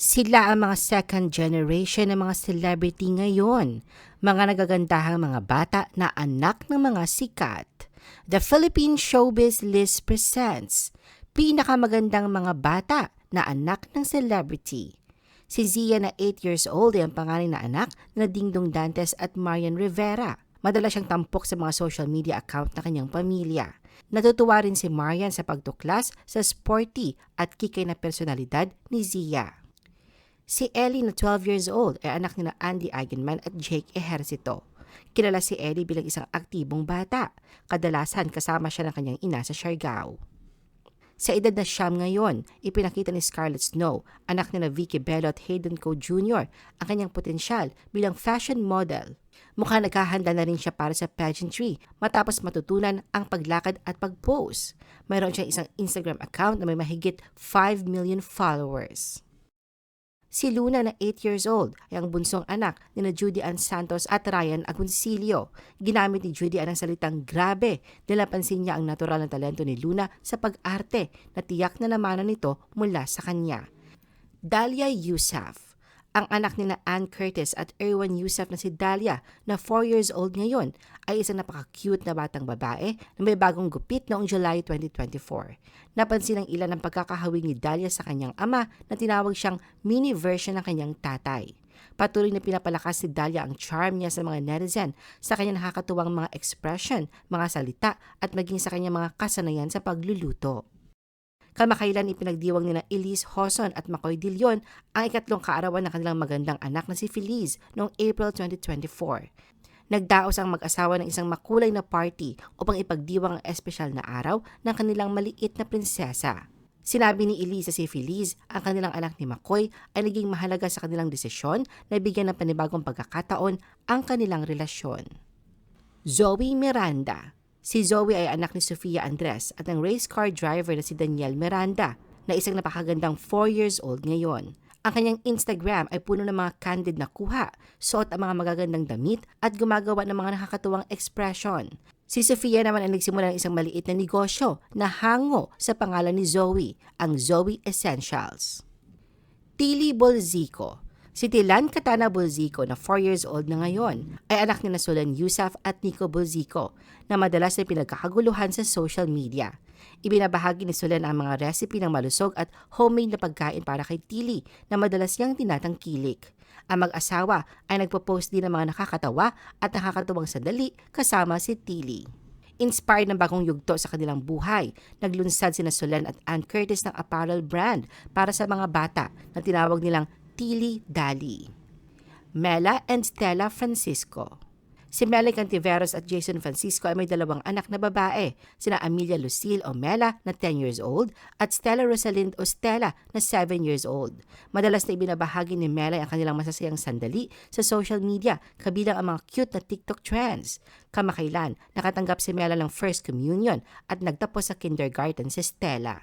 Sila ang mga second generation ng mga celebrity ngayon, mga nagagandahang mga bata na anak ng mga sikat. The Philippine Showbiz List presents pinakamagandang mga bata na anak ng celebrity. Si Zia na 8 years old ay ang pangalan na anak na Dingdong Dantes at Marian Rivera. Madalas siyang tampok sa mga social media account ng kanyang pamilya. Natutuwa rin si Marian sa pagtuklas sa sporty at kikay na personalidad ni Zia. Si Ellie na 12 years old ay anak ni na Andy Eigenman at Jake Ejercito. Kilala si Ellie bilang isang aktibong bata. Kadalasan kasama siya ng kanyang ina sa Siargao. Sa edad na siyam ngayon, ipinakita ni Scarlett Snow, anak ni na Vicky Bello at Hayden Co. Jr., ang kanyang potensyal bilang fashion model. Mukhang naghahanda na rin siya para sa pageantry matapos matutunan ang paglakad at pag-pose. Mayroon siyang isang Instagram account na may mahigit 5 million followers. Si Luna na 8 years old ay ang bunsong anak ni na Judy Ann Santos at Ryan Agoncillo. Ginamit ni Judy Ann ang salitang grabe dahil napansin niya ang natural na talento ni Luna sa pag-arte na tiyak na namanan nito mula sa kanya. Dalia Yusuf ang anak ni na Ann Curtis at Erwan Yusuf na si Dalia na 4 years old ngayon ay isang napaka-cute na batang babae na may bagong gupit noong July 2024. Napansin ng ilan ang pagkakahawig ni Dalia sa kanyang ama na tinawag siyang mini version ng kanyang tatay. Patuloy na pinapalakas si Dalia ang charm niya sa mga netizen sa kanyang nakakatuwang mga expression, mga salita at maging sa kanyang mga kasanayan sa pagluluto. Kamakailan ipinagdiwang ni na Elise Hoson at Makoy Dilion ang ikatlong kaarawan ng kanilang magandang anak na si Feliz noong April 2024. Nagdaos ang mag-asawa ng isang makulay na party upang ipagdiwang ang espesyal na araw ng kanilang maliit na prinsesa. Sinabi ni Elisa si Feliz ang kanilang anak ni Makoy ay naging mahalaga sa kanilang desisyon na bigyan ng panibagong pagkakataon ang kanilang relasyon. Zoe Miranda Si Zoe ay anak ni Sofia Andres at ang race car driver na si Daniel Miranda na isang napakagandang 4 years old ngayon. Ang kanyang Instagram ay puno ng mga candid na kuha, suot ang mga magagandang damit at gumagawa ng mga nakakatuwang expression. Si Sofia naman ay nagsimula ng isang maliit na negosyo na hango sa pangalan ni Zoe, ang Zoe Essentials. Tili Bolzico Si Tilan Katana Bolzico na 4 years old na ngayon ay anak ni Nasulan Yusuf at Nico Bolzico na madalas ay pinagkakaguluhan sa social media. Ibinabahagi ni Sulan ang mga recipe ng malusog at homemade na pagkain para kay Tili na madalas niyang tinatangkilik. Ang mag-asawa ay nagpo-post din ng mga nakakatawa at nakakatuwang sandali kasama si Tili. Inspired ng bagong yugto sa kanilang buhay, naglunsad si Sulan at Ann Curtis ng apparel brand para sa mga bata na tinawag nilang Tili Dali. Mela and Stella Francisco. Si Melly Cantiveros at Jason Francisco ay may dalawang anak na babae, sina Amelia Lucille o Mela na 10 years old at Stella Rosalind o Stella na 7 years old. Madalas na ibinabahagi ni Mela ang kanilang masasayang sandali sa social media kabilang ang mga cute na TikTok trends. Kamakailan, nakatanggap si Mela ng First Communion at nagtapos sa kindergarten si Stella.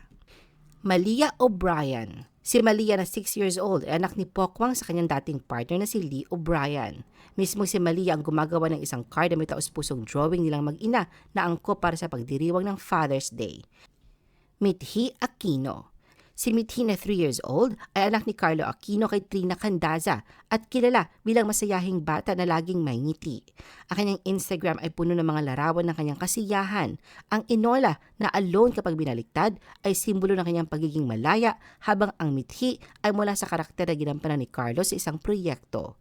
Malia O'Brien Si Malia na 6 years old ay anak ni Pokwang sa kanyang dating partner na si Lee O'Brien. Mismo si Malia ang gumagawa ng isang card na may taos-pusong drawing nilang mag-ina na angkop para sa pagdiriwang ng Father's Day. Mithi Aquino Si Mithi na 3 years old ay anak ni Carlo Aquino kay Trina Candaza at kilala bilang masayahing bata na laging may ngiti. Ang kanyang Instagram ay puno ng mga larawan ng kanyang kasiyahan. Ang inola na alone kapag binaliktad ay simbolo ng kanyang pagiging malaya habang ang Mithi ay mula sa karakter na ginampanan ni Carlo sa isang proyekto.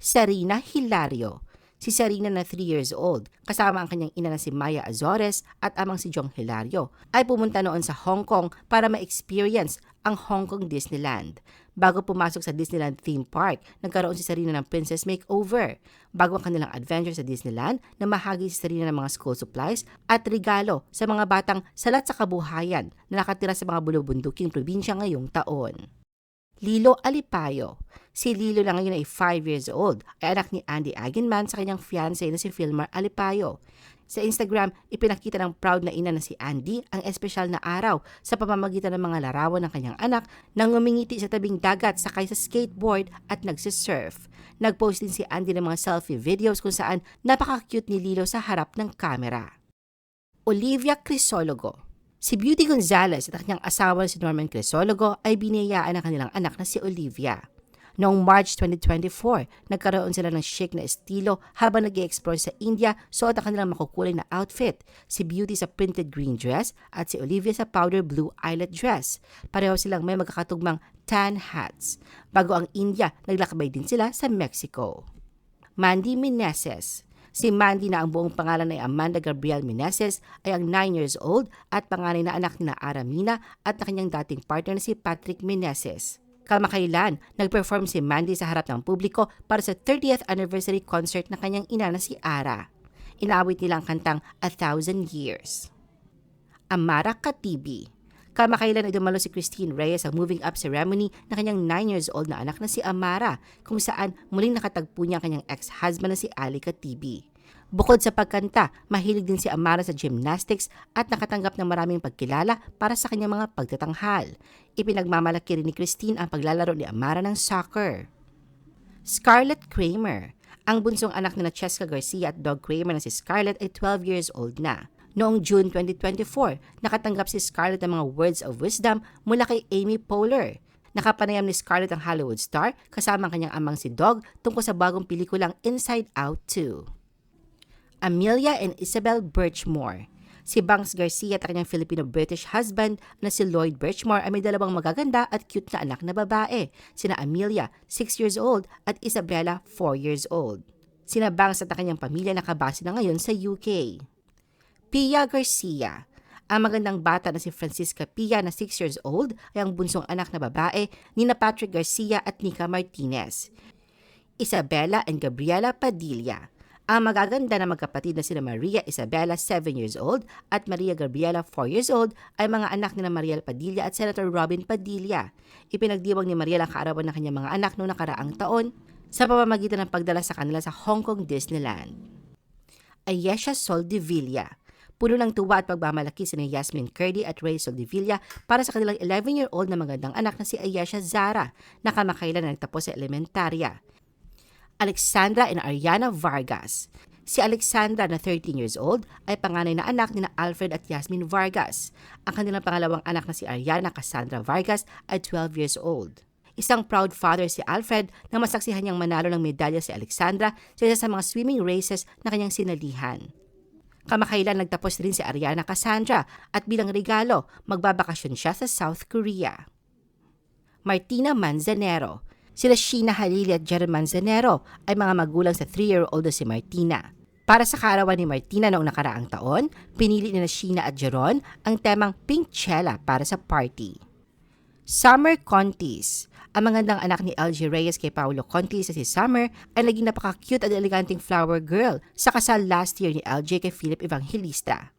Sarina Hilario si Sarina na 3 years old, kasama ang kanyang ina na si Maya Azores at amang si Jong Hilario, ay pumunta noon sa Hong Kong para ma-experience ang Hong Kong Disneyland. Bago pumasok sa Disneyland theme park, nagkaroon si Sarina ng princess makeover. Bago ang kanilang adventure sa Disneyland, namahagi si Sarina ng mga school supplies at regalo sa mga batang salat sa kabuhayan na nakatira sa mga bulubunduking probinsya ngayong taon. Lilo Alipayo. Si Lilo na ngayon ay 5 years old, ay anak ni Andy Aginman sa kanyang fiancé na si Filmar Alipayo. Sa Instagram, ipinakita ng proud na ina na si Andy ang espesyal na araw sa pamamagitan ng mga larawan ng kanyang anak na ngumingiti sa tabing dagat sakay sa skateboard at nagsisurf. Nagpost din si Andy ng mga selfie videos kung saan napaka-cute ni Lilo sa harap ng kamera. Olivia Crisologo Si Beauty Gonzalez at ang kanyang asawa si Norman Crisologo ay biniyayaan ng kanilang anak na si Olivia. Noong March 2024, nagkaroon sila ng chic na estilo habang nag explore sa India suot ang kanilang makukulay na outfit. Si Beauty sa printed green dress at si Olivia sa powder blue eyelet dress. Pareho silang may magkakatugmang tan hats. Bago ang India, naglakbay din sila sa Mexico. Mandy Meneses Si Mandy na ang buong pangalan ay Amanda Gabriel Meneses ay ang 9 years old at panganay na anak ni na Aramina at na kanyang dating partner na si Patrick Meneses. Kamakailan, nag-perform si Mandy sa harap ng publiko para sa 30th anniversary concert ng kanyang ina na si Ara. Inawit nila ang kantang A Thousand Years. Amara Katibi Kamakailan ay dumalo si Christine Reyes sa moving up ceremony ng kanyang 9 years old na anak na si Amara kung saan muling nakatagpo niya ang kanyang ex-husband na si Ali Katibi. Bukod sa pagkanta, mahilig din si Amara sa gymnastics at nakatanggap ng maraming pagkilala para sa kanyang mga pagtatanghal. Ipinagmamalaki rin ni Christine ang paglalaro ni Amara ng soccer. Scarlett Kramer Ang bunsong anak ni Cheska Garcia at Dog Kramer na si Scarlett ay 12 years old na. Noong June 2024, nakatanggap si Scarlett ng mga words of wisdom mula kay Amy Poehler. Nakapanayam ni Scarlett ang Hollywood star kasama ang kanyang amang si Dog tungkol sa bagong pelikulang Inside Out 2. Amelia and Isabel Birchmore. Si Banks Garcia at kanyang Filipino-British husband na si Lloyd Birchmore ay may dalawang magaganda at cute na anak na babae. Sina Amelia, 6 years old, at Isabella, 4 years old. Sina Banks at ang kanyang pamilya nakabase na ngayon sa UK. Pia Garcia. Ang magandang bata na si Francisca Pia na 6 years old ay ang bunsong anak na babae ni na Patrick Garcia at Nika Martinez. Isabella and Gabriela Padilla. Ang magaganda na magkapatid na sina Maria Isabella, 7 years old, at Maria Gabriela, 4 years old, ay mga anak ni na Mariel Padilla at Senator Robin Padilla. Ipinagdiwang ni Mariel ang kaarawan ng kanyang mga anak noong nakaraang taon sa pamamagitan ng pagdala sa kanila sa Hong Kong Disneyland. Ayesha Soldevilla Puno ng tuwa at pagmamalaki si Yasmin Curdy at Ray Soldevilla para sa kanilang 11-year-old na magandang anak na si Ayesha Zara na kamakailan na nagtapos sa elementarya. Alexandra and Ariana Vargas. Si Alexandra na 13 years old ay panganay na anak ni na Alfred at Yasmin Vargas. Ang kanilang pangalawang anak na si Ariana Cassandra Vargas ay 12 years old. Isang proud father si Alfred na masaksihan niyang manalo ng medalya si Alexandra sa isa sa mga swimming races na kanyang sinalihan. Kamakailan nagtapos rin si Ariana Cassandra at bilang regalo, magbabakasyon siya sa South Korea. Martina Manzanero sila Sheena Halili at Jerry Manzanero ay mga magulang sa 3-year-old na si Martina. Para sa karawan ni Martina noong nakaraang taon, pinili ni na Sheena at Jeron ang temang Pink Chela para sa party. Summer Contis Ang magandang anak ni LG Reyes kay Paolo Contis sa si Summer ay naging napaka-cute at eleganting flower girl sa kasal last year ni LJ kay Philip Evangelista.